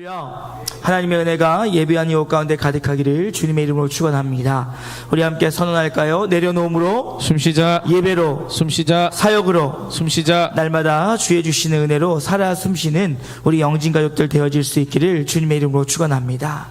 할렐루야. 하나님의 은혜가 예배한 이곳 가운데 가득하기를 주님의 이름으로 축원합니다. 우리 함께 선언할까요? 내려놓음으로 숨쉬자 예배로 숨쉬자 사역으로 숨쉬자 날마다 주의 주시는 은혜로 살아 숨쉬는 우리 영진 가족들 되어질 수 있기를 주님의 이름으로 축원합니다.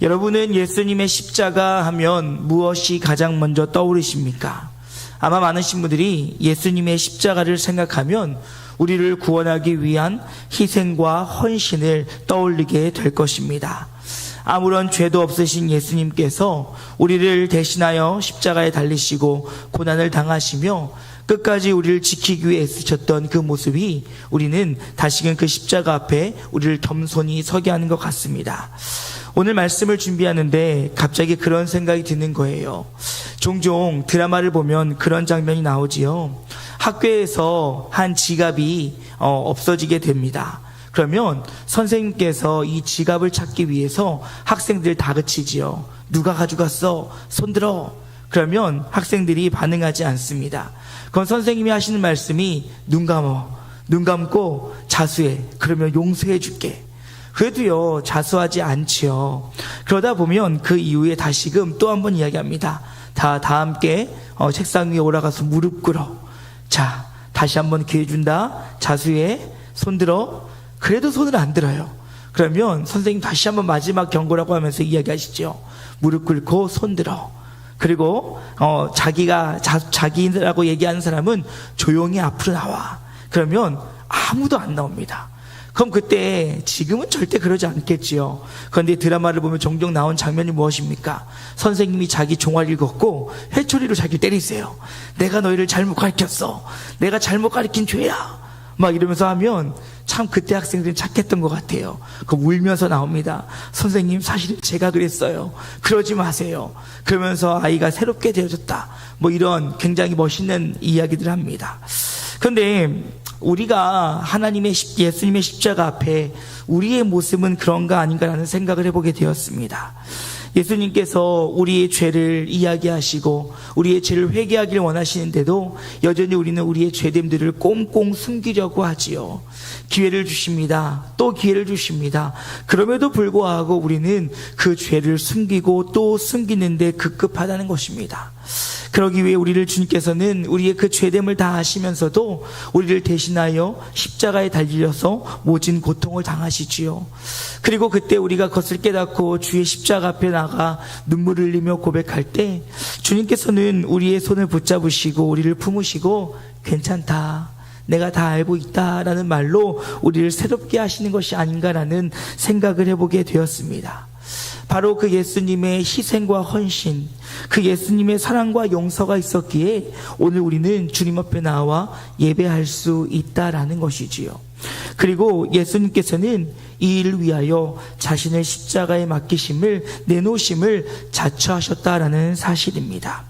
여러분은 예수님의 십자가 하면 무엇이 가장 먼저 떠오르십니까? 아마 많으신 분들이 예수님의 십자가를 생각하면 우리를 구원하기 위한 희생과 헌신을 떠올리게 될 것입니다. 아무런 죄도 없으신 예수님께서 우리를 대신하여 십자가에 달리시고 고난을 당하시며 끝까지 우리를 지키기 위해 애쓰셨던 그 모습이 우리는 다시금 그 십자가 앞에 우리를 겸손히 서게 하는 것 같습니다. 오늘 말씀을 준비하는데 갑자기 그런 생각이 드는 거예요. 종종 드라마를 보면 그런 장면이 나오지요. 학교에서 한 지갑이 어, 없어지게 됩니다. 그러면 선생님께서 이 지갑을 찾기 위해서 학생들 다그치지요. 누가 가져갔어? 손들어. 그러면 학생들이 반응하지 않습니다. 그건 선생님이 하시는 말씀이 눈 감어. 눈 감고 자수해. 그러면 용서해 줄게. 그래도요, 자수하지 않지요. 그러다 보면 그 이후에 다시금 또 한 번 이야기합니다. 다, 다 함께 어, 책상 위에 올라가서 무릎 꿇어. 자, 다시 한번 기회 준다. 자수해. 손 들어. 그래도 손을 안 들어요. 그러면 선생님 다시 한번 마지막 경고라고 하면서 이야기하시죠. 무릎 꿇고 손 들어. 그리고 어, 자기가 자, 자기라고 얘기하는 사람은 조용히 앞으로 나와. 그러면 아무도 안 나옵니다. 그럼 그때 지금은 절대 그러지 않겠지요. 그런데 드라마를 보면 종종 나온 장면이 무엇입니까? 선생님이 자기 종아리를 걷고 회초리로 자기 때리세요. 내가 너희를 잘못 가르쳤어. 내가 잘못 가르친 죄야. 막 이러면서 하면 참 그때 학생들은 착했던 것 같아요. 그 울면서 나옵니다. 선생님 사실 제가 그랬어요. 그러지 마세요. 그러면서 아이가 새롭게 되어졌다. 뭐 이런 굉장히 멋있는 이야기들 합니다. 그런데 우리가 하나님의 십- 예수님의 십자가 앞에 우리의 모습은 그런가 아닌가라는 생각을 해보게 되었습니다. 예수님께서 우리의 죄를 이야기하시고 우리의 죄를 회개하기를 원하시는데도 여전히 우리는 우리의 죄됨들을 꽁꽁 숨기려고 하지요. 기회를 주십니다. 또 기회를 주십니다. 그럼에도 불구하고 우리는 그 죄를 숨기고 또 숨기는데 급급하다는 것입니다. 그러기 위해 우리를 주님께서는 우리의 그 죄됨을 다 아시면서도 우리를 대신하여 십자가에 달리셔서 모진 고통을 당하시지요. 그리고 그때 우리가 그것을 깨닫고 주의 십자가 앞에 나가 눈물을 흘리며 고백할 때 주님께서는 우리의 손을 붙잡으시고 우리를 품으시고 괜찮다. 내가 다 알고 있다라는 말로 우리를 새롭게 하시는 것이 아닌가라는 생각을 해보게 되었습니다. 바로 그 예수님의 희생과 헌신, 그 예수님의 사랑과 용서가 있었기에 오늘 우리는 주님 앞에 나와 예배할 수 있다라는 것이지요. 그리고 예수님께서는 이 일을 위하여 자신의 십자가에 맡기심을 내놓으심을 자처하셨다라는 사실입니다.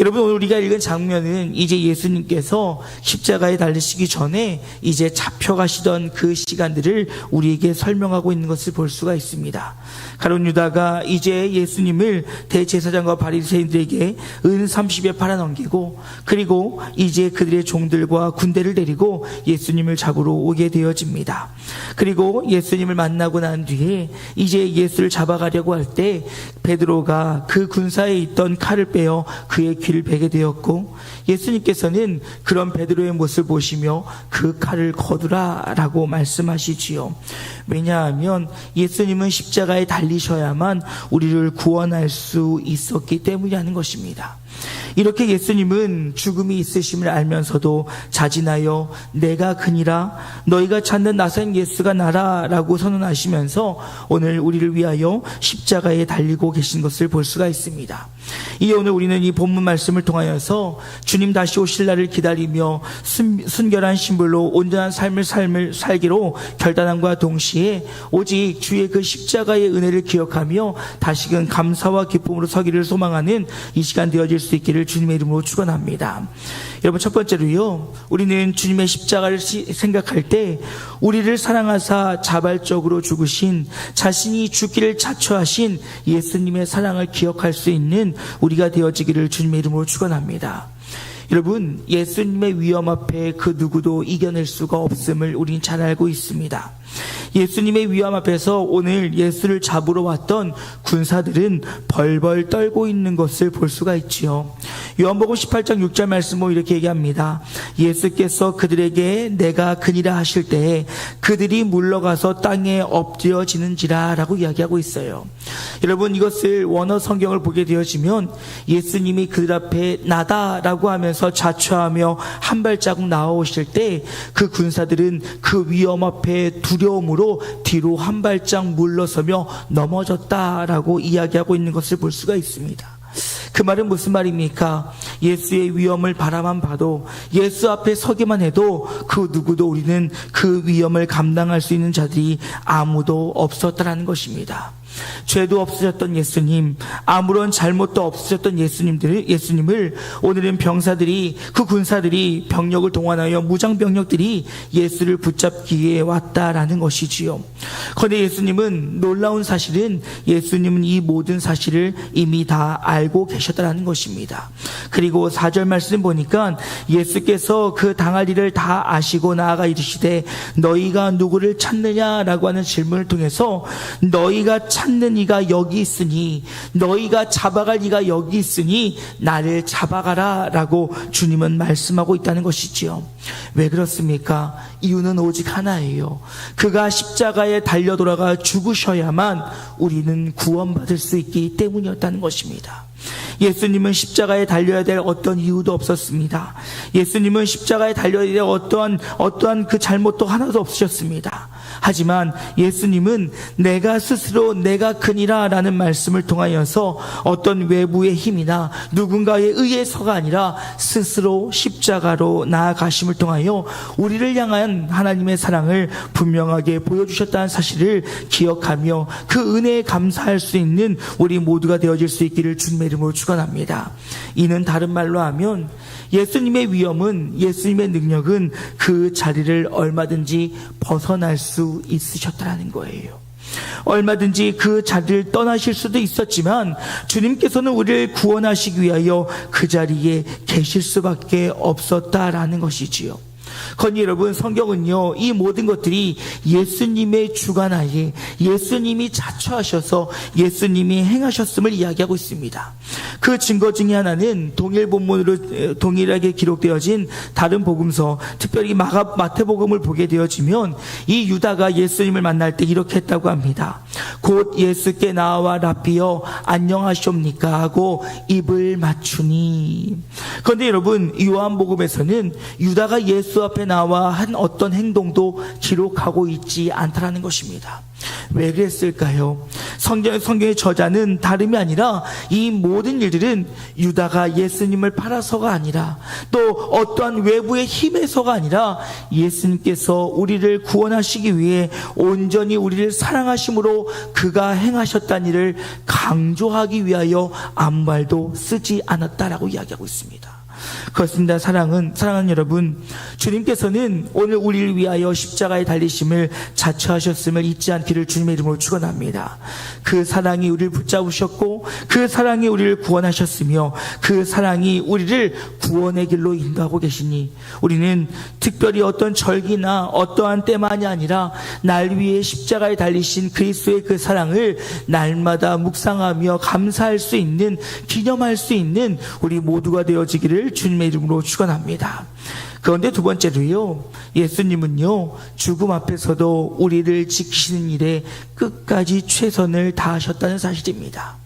여러분 우리가 읽은 장면은 이제 예수님께서 십자가에 달리시기 전에 이제 잡혀가시던 그 시간들을 우리에게 설명하고 있는 것을 볼 수가 있습니다. 가론 유다가 이제 예수님을 대제사장과 바리새인들에게 은 30에 팔아넘기고 그리고 이제 그들의 종들과 군대를 데리고 예수님을 잡으러 오게 되어집니다. 그리고 예수님을 만나고 난 뒤에 이제 예수를 잡아가려고 할 때 베드로가 그 군사에 있던 칼을 빼어 그의 귀를 베게 되었고 예수님께서는 그런 베드로의 모습을 보시며 그 칼을 거두라라고 말씀하시지요. 왜냐하면 예수님은 십자가에 달리셔야만 우리를 구원할 수 있었기 때문이라는 것입니다. 이렇게 예수님은 죽음이 있으심을 알면서도 자진하여 내가 그니라 너희가 찾는 나선 예수가 나라라고 선언하시면서 오늘 우리를 위하여 십자가에 달리고 계신 것을 볼 수가 있습니다. 이 오늘 우리는 이 본문 말씀을 통하여서 주님 다시 오실 날을 기다리며 순, 순결한 신불로 온전한 삶을 삶을 살기로 결단함과 동시에 오직 주의 그 십자가의 은혜를 기억하며 다시금 감사와 기쁨으로 서기를 소망하는 이 시간 되어질 수 있기를 주님의 이름으로 축원합니다. 여러분 첫 번째로요. 우리는 주님의 십자가를 시- 생각할 때 우리를 사랑하사 자발적으로 죽으신 자신이 죽기를 자처하신 예수님의 사랑을 기억할 수 있는 우리가 되어지기를 주님의 이름으로 축원합니다. 여러분, 예수님의 위험 앞에 그 누구도 이겨낼 수가 없음을 우리는 잘 알고 있습니다. 예수님의 위험 앞에서 오늘 예수를 잡으러 왔던 군사들은 벌벌 떨고 있는 것을 볼 수가 있지요. 요한복음 18장 6절 말씀 뭐 이렇게 얘기합니다. 예수께서 그들에게 내가 그니라 하실 때에 그들이 물러가서 땅에 엎드려지는지라 라고 이야기하고 있어요. 여러분 이것을 원어 성경을 보게 되어지면 예수님이 그들 앞에 나다라고 하면서 자초하며 한 발자국 나오실 때 그 군사들은 그 위험 앞에 두려움으로 뒤로 한 발짝 물러서며 넘어졌다라고 이야기하고 있는 것을 볼 수가 있습니다. 그 말은 무슨 말입니까? 예수의 위험을 바라만 봐도 예수 앞에 서기만 해도 그 누구도 우리는 그 위험을 감당할 수 있는 자들이 아무도 없었다라는 것입니다. 죄도 없으셨던 예수님, 아무런 잘못도 없으셨던 예수님들, 예수님을 오늘은 병사들이, 그 군사들이 병력을 동원하여 무장 병력들이 예수를 붙잡기 위해 왔다라는 것이지요. 그런데 예수님은 놀라운 사실은 예수님은 이 모든 사실을 이미 다 알고 계셨다라는 것입니다. 그리고 4절 말씀 보니까 예수께서 그 당할 일을 다 아시고 나아가 이르시되 너희가 누구를 찾느냐라고 하는 질문을 통해서 너희가 찾는 이가 여기 있으니 너희가 잡아갈 이가 여기 있으니 나를 잡아가라 라고 주님은 말씀하고 있다는 것이지요. 왜 그렇습니까? 이유는 오직 하나예요. 그가 십자가에 달려 돌아가 죽으셔야만 우리는 구원받을 수 있기 때문이었다는 것입니다. 예수님은 십자가에 달려야 될 어떤 이유도 없었습니다. 예수님은 십자가에 달려야 될 어떠한, 어떠한 그 잘못도 하나도 없으셨습니다. 하지만 예수님은 내가 스스로 내가 크니라 라는 말씀을 통하여서 어떤 외부의 힘이나 누군가에 의해서가 아니라 스스로 십자가로 나아가심을 통하여 우리를 향한 하나님의 사랑을 분명하게 보여주셨다는 사실을 기억하며 그 은혜에 감사할 수 있는 우리 모두가 되어질 수 있기를 주님의 이름으로 축원합니다. 이는 다른 말로 하면 예수님의 위엄은 예수님의 능력은 그 자리를 얼마든지 벗어날 수 있으셨다라는 거예요. 얼마든지 그 자리를 떠나실 수도 있었지만 주님께서는 우리를 구원하시기 위하여 그 자리에 계실 수밖에 없었다라는 것이지요. 건니 여러분 성경은요 이 모든 것들이 예수님의 주관하에 예수님이 자처하셔서 예수님이 행하셨음을 이야기하고 있습니다. 그 증거 중에 하나는 동일 본문으로 동일하게 기록되어진 다른 복음서 특별히 마가 마태복음을 보게 되어지면 이 유다가 예수님을 만날 때 이렇게 했다고 합니다. 곧 예수께 나와 라비어 안녕하시옵니까 하고 입을 맞추니 그런데 여러분 요한복음에서는 유다가 예수 앞에 나와 한 어떤 행동도 기록하고 있지 않다라는 것입니다. 왜 그랬을까요? 성경, 성경의 저자는 다름이 아니라 이 모든 일들은 유다가 예수님을 팔아서가 아니라 또 어떠한 외부의 힘에서가 아니라 예수님께서 우리를 구원하시기 위해 온전히 우리를 사랑하심으로 그가 행하셨다는 일을 강조하기 위하여 아무 말도 쓰지 않았다라고 이야기하고 있습니다. 그렇습니다. 사랑은, 사랑하는 여러분, 주님께서는 오늘 우리를 위하여 십자가에 달리심을 자처하셨음을 잊지 않기를 주님의 이름으로 축원합니다. 그 사랑이 우리를 붙잡으셨고, 그 사랑이 우리를 구원하셨으며, 그 사랑이 우리를 구원의 길로 인도하고 계시니, 우리는 특별히 어떤 절기나 어떠한 때만이 아니라, 날 위해 십자가에 달리신 그리스도의 그 사랑을 날마다 묵상하며 감사할 수 있는, 기념할 수 있는 우리 모두가 되어지기를 주님 의 이름으로 축원합니다. 그런데 두 번째로요, 예수님은요, 죽음 앞에서도 우리를 지키시는 일에 끝까지 최선을 다하셨다는 사실입니다.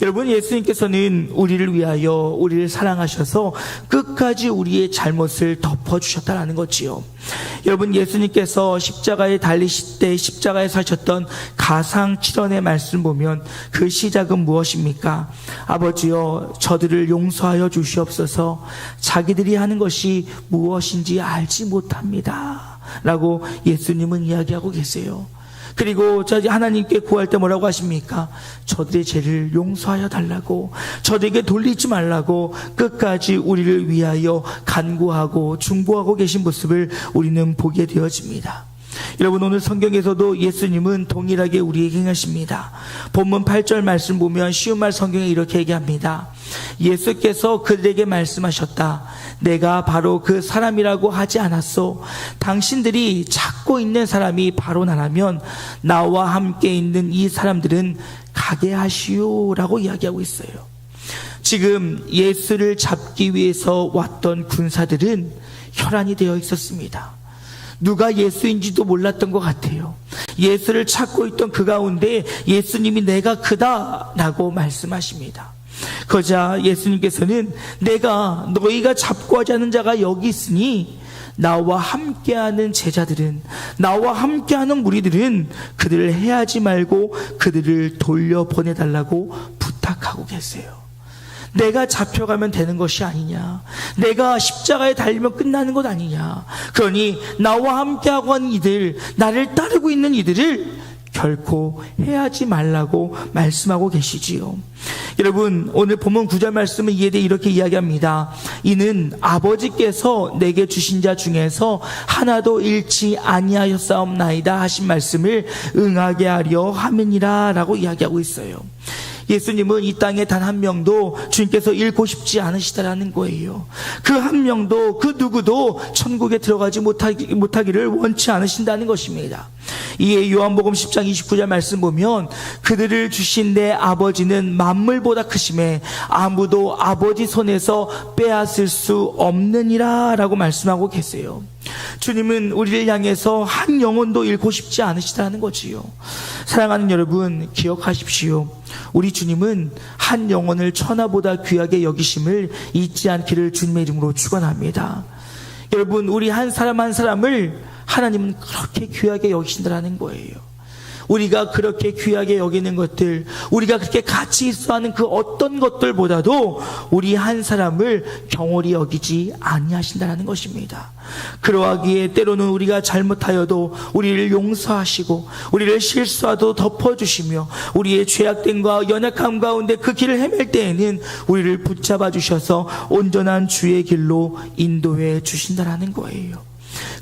여러분, 예수님께서는 우리를 위하여 우리를 사랑하셔서 끝까지 우리의 잘못을 덮어 주셨다는 거지요. 여러분, 예수님께서 십자가에 달리실 때 십자가에 사셨던 가상 칠언의 말씀 보면 그 시작은 무엇입니까? 아버지여, 저들을 용서하여 주시옵소서 자기들이 하는 것이 무엇인지 알지 못합니다. 라고 예수님은 이야기하고 계세요. 그리고 저 하나님께 구할 때 뭐라고 하십니까? 저들의 죄를 용서하여 달라고 저들에게 돌리지 말라고 끝까지 우리를 위하여 간구하고 중보하고 계신 모습을 우리는 보게 되어집니다. 여러분 오늘 성경에서도 예수님은 동일하게 우리에게 행하십니다. 본문 8절 말씀 보면 쉬운 말 성경에 이렇게 얘기합니다. 예수께서 그들에게 말씀하셨다. 내가 바로 그 사람이라고 하지 않았소. 당신들이 찾고 있는 사람이 바로 나라면 나와 함께 있는 이 사람들은 가게 하시오라고 이야기하고 있어요. 지금 예수를 잡기 위해서 왔던 군사들은 혈안이 되어 있었습니다. 누가 예수인지도 몰랐던 것 같아요. 예수를 찾고 있던 그 가운데 예수님이 내가 그다라고 말씀하십니다. 그러자 예수님께서는 내가 너희가 잡고 하자는 자가 여기 있으니 나와 함께하는 제자들은 나와 함께하는 무리들은 그들을 해하지 말고 그들을 돌려 보내달라고 부탁하고 계세요. 내가 잡혀가면 되는 것이 아니냐. 내가 십자가에 달리면 끝나는 것 아니냐. 그러니 나와 함께하고 하는 이들, 나를 따르고 있는 이들을 결코 해하지 말라고 말씀하고 계시지요. 여러분, 오늘 본문 구절 말씀을 이해돼 이렇게 이야기합니다. 이는 아버지께서 내게 주신 자 중에서 하나도 잃지 아니하였사옵나이다 하신 말씀을 응하게 하려 함이니라 라고 이야기하고 있어요. 예수님은 이 땅에 단 한 명도 주님께서 잃고 싶지 않으시다라는 거예요. 그 한 명도 그 누구도 천국에 들어가지 못하기, 못하기를 원치 않으신다는 것입니다. 이에 요한복음 10장 29절 말씀 보면 그들을 주신 내 아버지는 만물보다 크심에 아무도 아버지 손에서 빼앗을 수 없느니라 라고 말씀하고 계세요. 주님은 우리를 향해서 한 영혼도 잃고 싶지 않으시다는 거지요. 사랑하는 여러분, 기억하십시오. 우리 주님은 한 영혼을 천하보다 귀하게 여기심을 잊지 않기를 주님의 이름으로 축원합니다. 여러분, 우리 한 사람 한 사람을 하나님은 그렇게 귀하게 여기신다라는 거예요. 우리가 그렇게 귀하게 여기는 것들, 우리가 그렇게 가치 있어 하는 그 어떤 것들보다도 우리 한 사람을 경홀히 여기지 아니하신다는 것입니다. 그러하기에 때로는 우리가 잘못하여도 우리를 용서하시고 우리를 실수하도 덮어주시며 우리의 죄악됨과 연약함 가운데 그 길을 헤맬 때에는 우리를 붙잡아 주셔서 온전한 주의 길로 인도해 주신다라는 거예요.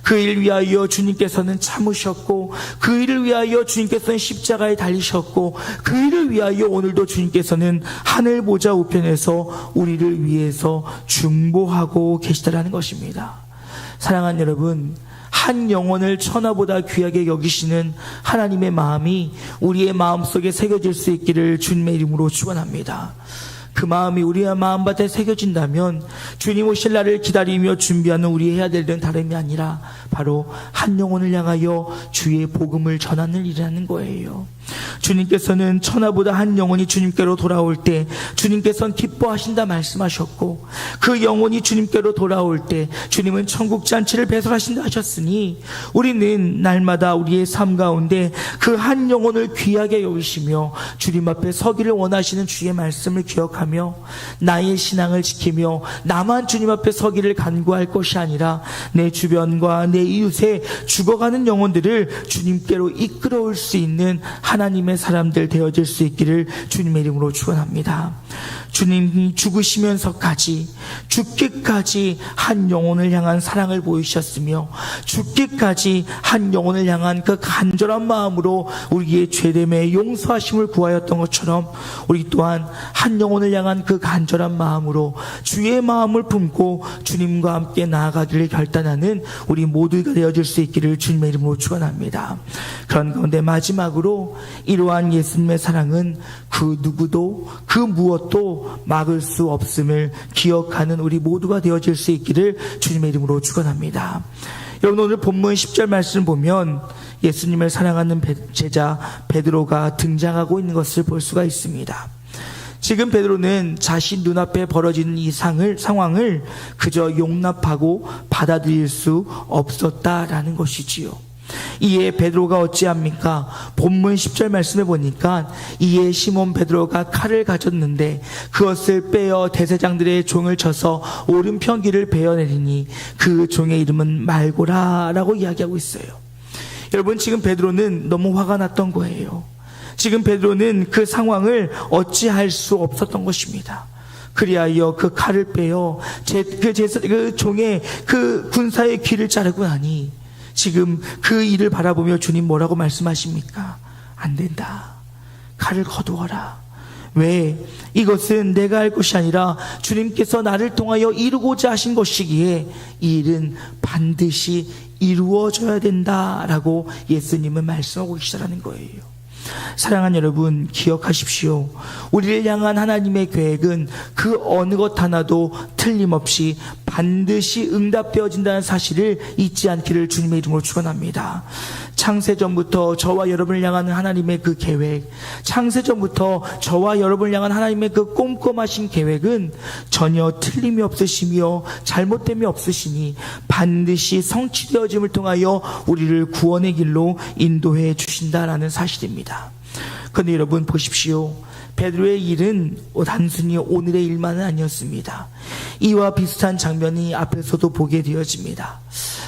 그 일 위하여 주님께서는 참으셨고 그 일을 위하여 주님께서는 십자가에 달리셨고 그 일을 위하여 오늘도 주님께서는 하늘 보좌 우편에서 우리를 위해서 중보하고 계시다라는 것입니다. 사랑하는 여러분, 한 영혼을 천하보다 귀하게 여기시는 하나님의 마음이 우리의 마음속에 새겨질 수 있기를 주님의 이름으로 축원합니다. 그 마음이 우리의 마음밭에 새겨진다면 주님 오실 날을 기다리며 준비하는 우리 해야 될 일은 다름이 아니라 바로 한 영혼을 향하여 주의 복음을 전하는 일이라는 거예요. 주님께서는 천하보다 한 영혼이 주님께로 돌아올 때 주님께서는 기뻐하신다 말씀하셨고 그 영혼이 주님께로 돌아올 때 주님은 천국 잔치를 배설하신다 하셨으니 우리는 날마다 우리의 삶 가운데 그 한 영혼을 귀하게 여기시며 주님 앞에 서기를 원하시는 주의 말씀을 기억하며 나의 신앙을 지키며 나만 주님 앞에 서기를 간구할 것이 아니라 내 주변과 내 이웃에 죽어가는 영혼들을 주님께로 이끌어올 수 있는 하나님의 사람들 되어질 수 있기를 주님의 이름으로 축원합니다. 주님이 죽으시면서까지 죽기까지 한 영혼을 향한 사랑을 보이셨으며 죽기까지 한 영혼을 향한 그 간절한 마음으로 우리의 죄됨의 용서하심을 구하였던 것처럼 우리 또한 한 영혼을 향한 그 간절한 마음으로 주의 마음을 품고 주님과 함께 나아가기를 결단하는 우리 모두가 되어질 수 있기를 주님의 이름으로 축원합니다. 그런 가운데 마지막으로 이러한 예수님의 사랑은 그 누구도 그 무엇도 막을 수 없음을 기억하는 우리 모두가 되어질 수 있기를 주님의 이름으로 축원합니다. 여러분 오늘 본문 10절 말씀 보면 예수님을 사랑하는 베- 제자 베드로가 등장하고 있는 것을 볼 수가 있습니다. 지금 베드로는 자신 눈앞에 벌어지는 이 상을, 상황을 그저 용납하고 받아들일 수 없었다라는 것이지요. 이에 베드로가 어찌합니까? 본문 10절 말씀에 보니까 이에 시몬 베드로가 칼을 가졌는데 그것을 빼어 대세장들의 종을 쳐서 오른편 귀를 베어내리니 그 종의 이름은 말고라라고 이야기하고 있어요. 여러분 지금 베드로는 너무 화가 났던 거예요. 지금 베드로는 그 상황을 어찌할 수 없었던 것입니다. 그리하여 그 칼을 빼어 제, 그, 제사, 그 종의 그 군사의 귀를 자르고 나니 지금 그 일을 바라보며 주님 뭐라고 말씀하십니까? 안 된다. 칼을 거두어라. 왜? 이것은 내가 할 것이 아니라 주님께서 나를 통하여 이루고자 하신 것이기에 이 일은 반드시 이루어져야 된다라고 예수님은 말씀하고 계시다는 거예요. 사랑하는 여러분, 기억하십시오. 우리를 향한 하나님의 계획은 그 어느 것 하나도 틀림없이 반드시 응답되어진다는 사실을 잊지 않기를 주님의 이름으로 축원합니다. 창세전부터 저와 여러분을 향하는 하나님의 그 계획, 창세전부터 저와 여러분을 향한 하나님의 그 꼼꼼하신 계획은 전혀 틀림이 없으시며 잘못됨이 없으시니 반드시 성취되어짐을 통하여 우리를 구원의 길로 인도해 주신다라는 사실입니다. 그런데 여러분 보십시오. 베드로의 일은 단순히 오늘의 일만은 아니었습니다. 이와 비슷한 장면이 앞에서도 보게 되어집니다.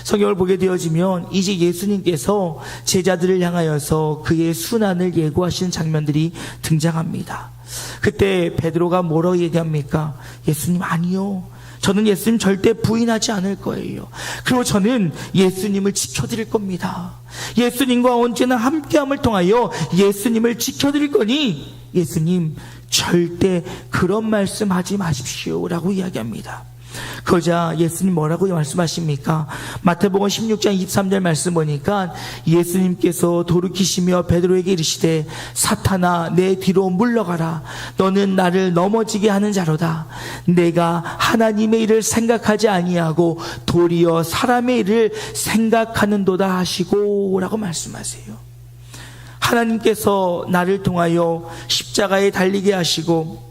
성경을 보게 되어지면 이제 예수님께서 제자들을 향하여서 그의 순환을 예고하시는 장면들이 등장합니다. 그때 베드로가 뭐라고 얘기합니까? 예수님 아니요. 저는 예수님 절대 부인하지 않을 거예요. 그리고 저는 예수님을 지켜드릴 겁니다. 예수님과 언제나 함께함을 통하여 예수님을 지켜드릴 거니 예수님 절대 그런 말씀 하지 마십시오 라고 이야기합니다. 그러자 예수님 뭐라고 말씀하십니까? 마태복음 16장 23절 말씀 보니까 예수님께서 돌이키시며 베드로에게 이르시되 사탄아 내 뒤로 물러가라 너는 나를 넘어지게 하는 자로다 내가 하나님의 일을 생각하지 아니하고 도리어 사람의 일을 생각하는도다 하시고라고 말씀하세요. 하나님께서 나를 통하여 십자가에 달리게 하시고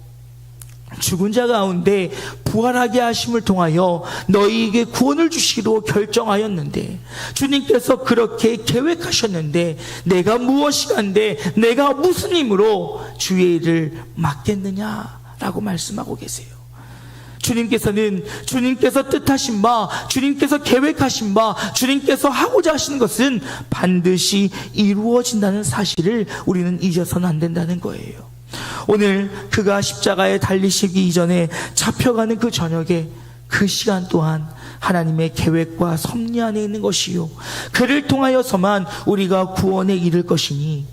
죽은 자 가운데 부활하게 하심을 통하여 너희에게 구원을 주시기로 결정하였는데 주님께서 그렇게 계획하셨는데 내가 무엇이간데 내가 무슨 힘으로 주의 일을 맡겠느냐라고 말씀하고 계세요. 주님께서는 주님께서 뜻하신 바, 주님께서 계획하신 바, 주님께서 하고자 하시는 것은 반드시 이루어진다는 사실을 우리는 잊어서는 안 된다는 거예요. 오늘 그가 십자가에 달리시기 이전에 잡혀가는 그 저녁에 그 시간 또한 하나님의 계획과 섭리 안에 있는 것이요. 그를 통하여서만 우리가 구원에 이를 것이니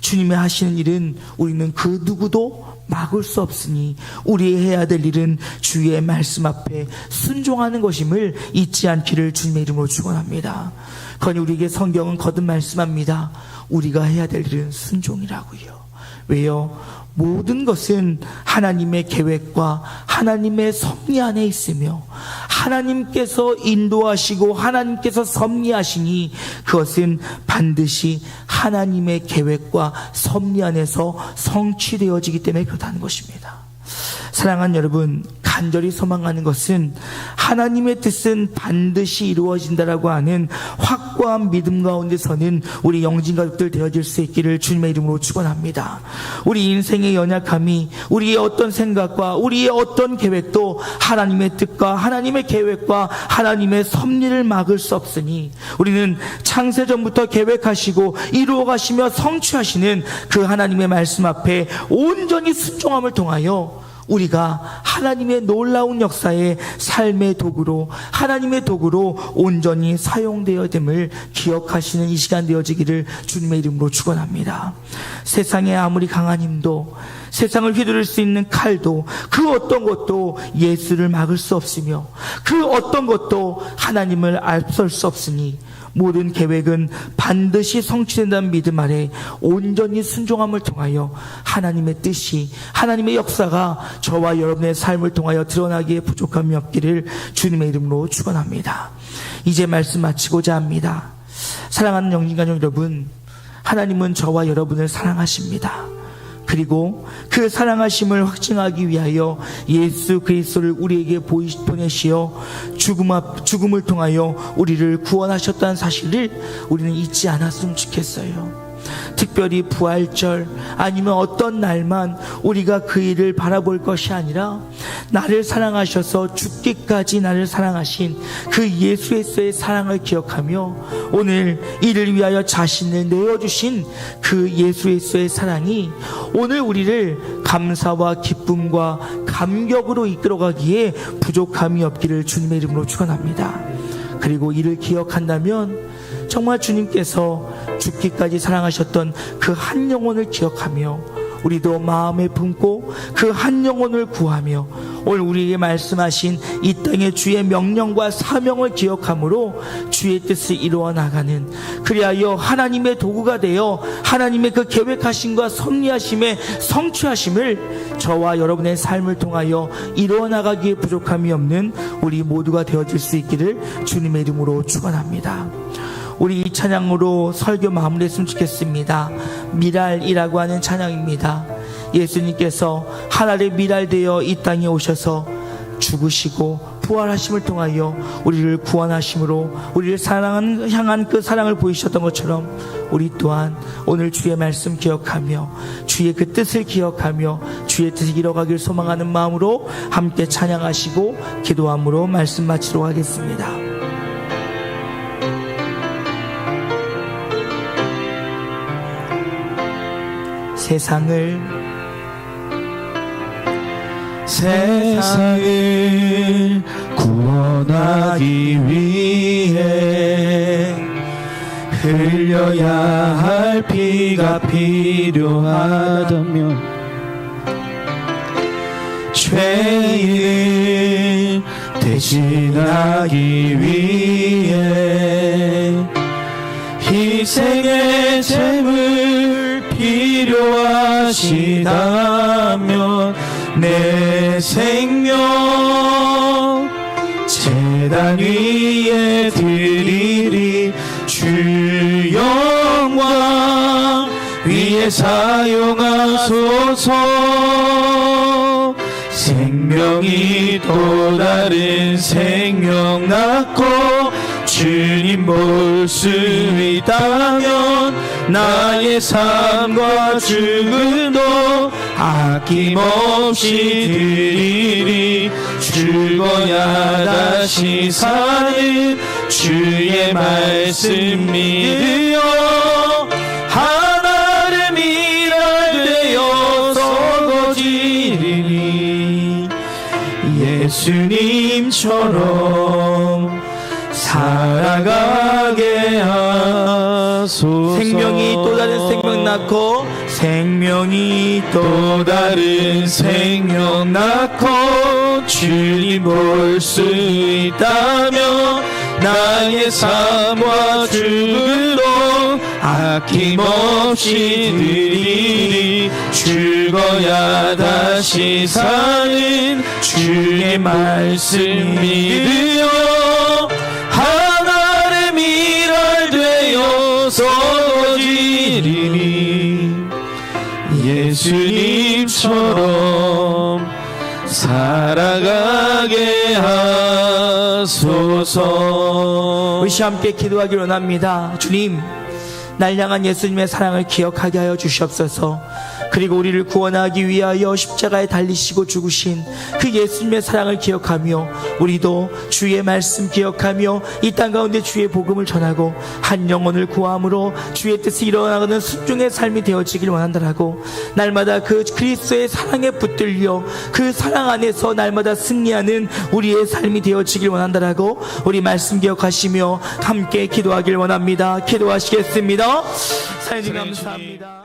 주님의 하시는 일은 우리는 그 누구도 막을 수 없으니 우리 해야 될 일은 주의 말씀 앞에 순종하는 것임을 잊지 않기를 주님의 이름으로 축원합니다. 그러니 우리에게 성경은 거듭 말씀합니다. 우리가 해야 될 일은 순종이라고요. 왜요? 모든 것은 하나님의 계획과 하나님의 섭리 안에 있으며 하나님께서 인도하시고 하나님께서 섭리하시니 그것은 반드시 하나님의 계획과 섭리 안에서 성취되어지기 때문에 그렇다는 것입니다. 사랑하는 여러분, 간절히 소망하는 것은 하나님의 뜻은 반드시 이루어진다라고 하는 확 고한 믿음 가운데 서는 우리 영진 가족들 되어질 수 있기를 주님의 이름으로 축원합니다. 우리 인생의 연약함이 우리의 어떤 생각과 우리의 어떤 계획도 하나님의 뜻과 하나님의 계획과 하나님의 섭리를 막을 수 없으니 우리는 창세전부터 계획하시고 이루어 가시며 성취하시는 그 하나님의 말씀 앞에 온전히 순종함을 통하여 우리가 하나님의 놀라운 역사의 삶의 도구로 하나님의 도구로 온전히 사용되어 됨을 기억하시는 이 시간 되어지기를 주님의 이름으로 축원합니다. 세상에 아무리 강한 힘도 세상을 휘두를 수 있는 칼도 그 어떤 것도 예수를 막을 수 없으며 그 어떤 것도 하나님을 앞설 수 없으니 모든 계획은 반드시 성취된다는 믿음 아래 온전히 순종함을 통하여 하나님의 뜻이 하나님의 역사가 저와 여러분의 삶을 통하여 드러나기에 부족함이 없기를 주님의 이름으로 축원합니다. 이제 말씀 마치고자 합니다. 사랑하는 영진가족 여러분, 하나님은 저와 여러분을 사랑하십니다. 그리고 그 사랑하심을 확증하기 위하여 예수 그리스도를 우리에게 보내시어 죽음 앞 죽음을 통하여 우리를 구원하셨다는 사실을 우리는 잊지 않았으면 좋겠어요. 특별히 부활절 아니면 어떤 날만 우리가 그 일을 바라볼 것이 아니라 나를 사랑하셔서 죽기까지 나를 사랑하신 그 예수의 사랑을 기억하며 오늘 이를 위하여 자신을 내어주신 그 예수의 사랑이 오늘 우리를 감사와 기쁨과 감격으로 이끌어가기에 부족함이 없기를 주님의 이름으로 축원합니다. 그리고 이를 기억한다면 정말 주님께서 죽기까지 사랑하셨던 그 한 영혼을 기억하며 우리도 마음에 품고 그 한 영혼을 구하며 오늘 우리에게 말씀하신 이 땅의 주의 명령과 사명을 기억함으로 주의 뜻을 이루어 나가는 그리하여 하나님의 도구가 되어 하나님의 그 계획하심과 섭리하심의 성취하심을 저와 여러분의 삶을 통하여 이루어 나가기에 부족함이 없는 우리 모두가 되어질 수 있기를 주님의 이름으로 축원합니다. 우리 이 찬양으로 설교 마무리했으면 좋겠습니다. 미랄이라고 하는 찬양입니다. 예수님께서 하나님의 미랄되어 이 땅에 오셔서 죽으시고 부활하심을 통하여 우리를 구원하심으로 우리를 사랑하는 향한 그 사랑을 보이셨던 것처럼 우리 또한 오늘 주의 말씀 기억하며 주의 그 뜻을 기억하며 주의 뜻을 이뤄가길 소망하는 마음으로 함께 찬양하시고 기도함으로 말씀 마치도록 하겠습니다. 세상을. 세상을 구원하기 위해 흘려야 할 피가 필요하다면 죄인을 대신하기 위해 희생의 제물 필요하시다면 내 생명 재단 위에 드리리 주 영광 위에 사용하소서. 생명이 또 다른 생명 낳고 주님 볼 수 있다면 나의 삶과 죽음도 아낌없이 드리리. 죽어야 다시 사는 주의 말씀 믿으여 하나를 미랄되어 서 거지리니. 예수님처럼 살아가게 하 소서. 생명이 또 다른 생명 낳고 생명이 또 다른 생명 낳고 주님 볼 수 있다면 나의 삶과 죽음도 아낌없이 드리리. 죽어야 다시 사는 주의 말씀 믿으여 하나의 미랄 되어 서 지리니 예수님처럼 살아가게 하소서 우리 시 함께 기도하기 원합니다. 주님, 날 향한 예수님의 사랑을 기억하게 하여 주시옵소서. 그리고 우리를 구원하기 위하여 십자가에 달리시고 죽으신 그 예수님의 사랑을 기억하며 우리도 주의 말씀 기억하며 이 땅 가운데 주의 복음을 전하고 한 영혼을 구함으로 주의 뜻이 일어나가는 순종의 삶이 되어지길 원한다라고 날마다 그 그리스도의 사랑에 붙들려 그 사랑 안에서 날마다 승리하는 우리의 삶이 되어지길 원한다라고 우리 말씀 기억하시며 함께 기도하길 원합니다. 기도하시겠습니다. 사연님 감사합니다.